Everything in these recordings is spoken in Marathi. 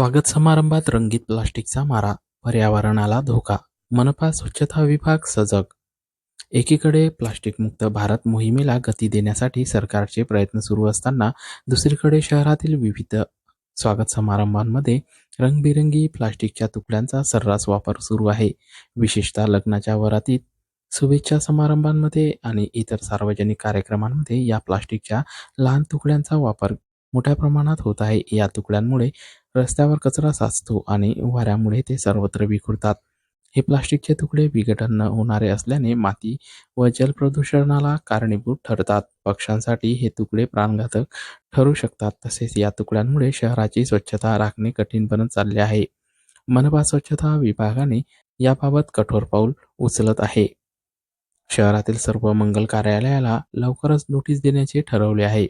स्वागत समारंभात रंगीत प्लास्टिकचा मारा, पर्यावरणाला धोका, मनपा स्वच्छता विभाग सजग. एकीकडे प्लास्टिकमुक्त भारत मोहिमेला गती देण्यासाठी सरकारचे प्रयत्न सुरू असताना दुसरीकडे शहरातील विविध स्वागत समारंभांमध्ये रंगबिरंगी प्लास्टिकच्या तुकड्यांचा सर्रास वापर सुरू आहे. विशेषतः लग्नाच्या वरातीत शुभेच्छा समारंभांमध्ये आणि इतर सार्वजनिक कार्यक्रमांमध्ये या प्लास्टिकच्या लहान तुकड्यांचा वापर मोठ्या प्रमाणात होत आहे. या तुकड्यांमुळे रस्त्यावर कचरा साचतो आणि वाऱ्यामुळे ते सर्वत्र विखुरतात. हे प्लास्टिकचे तुकडे विघटन न होणारे असल्याने माती व जल प्रदूषणाला कारणीभूत ठरतात. पक्ष्यांसाठी हे तुकडे प्राणघातक ठरू शकतात. तसेच या तुकड्यांमुळे शहराची स्वच्छता राखणे कठीण बनत चालले आहे. मनपा स्वच्छता विभागाने याबाबत कठोर पाऊल उचलत आहे. शहरातील सर्व मंगल कार्यालयाला लवकरच नोटीस देण्याचे ठरवले आहे.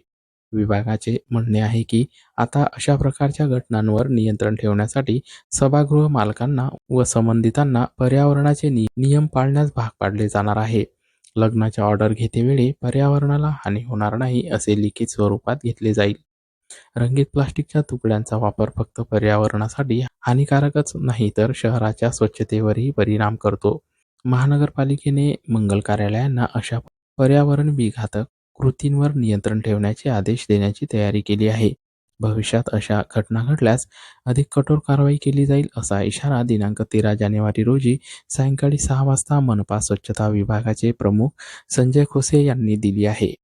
विभागाचे म्हणणे आहे की आता अशा प्रकारच्या घटनांवर नियंत्रण ठेवण्यासाठी सभागृह मालकांना व संबंधितांना पर्यावरणाचे नि नियम पाळण्यास भाग पाडले जाणार आहे. लग्नाच्या ऑर्डर घेतेवेळी पर्यावरणाला हानी होणार नाही असे लिखित स्वरूपात घेतले जाईल. रंगीत प्लास्टिकच्या तुकड्यांचा वापर फक्त पर्यावरणासाठी हानिकारकच नाही तर शहराच्या स्वच्छतेवरही परिणाम करतो. महानगरपालिकेने मंगल कार्यालयांना अशा पर्यावरण विघातक कृतींवर नियंत्रण ठेवण्याचे आदेश देण्याची तयारी केली आहे. भविष्यात अशा घटना घडल्यास अधिक कठोर कारवाई केली जाईल असा इशारा दिनांक तेरा जानेवारी रोजी सायंकाळी सहा वाजता मनपा स्वच्छता विभागाचे प्रमुख संजय खोसे यांनी दिली आहे.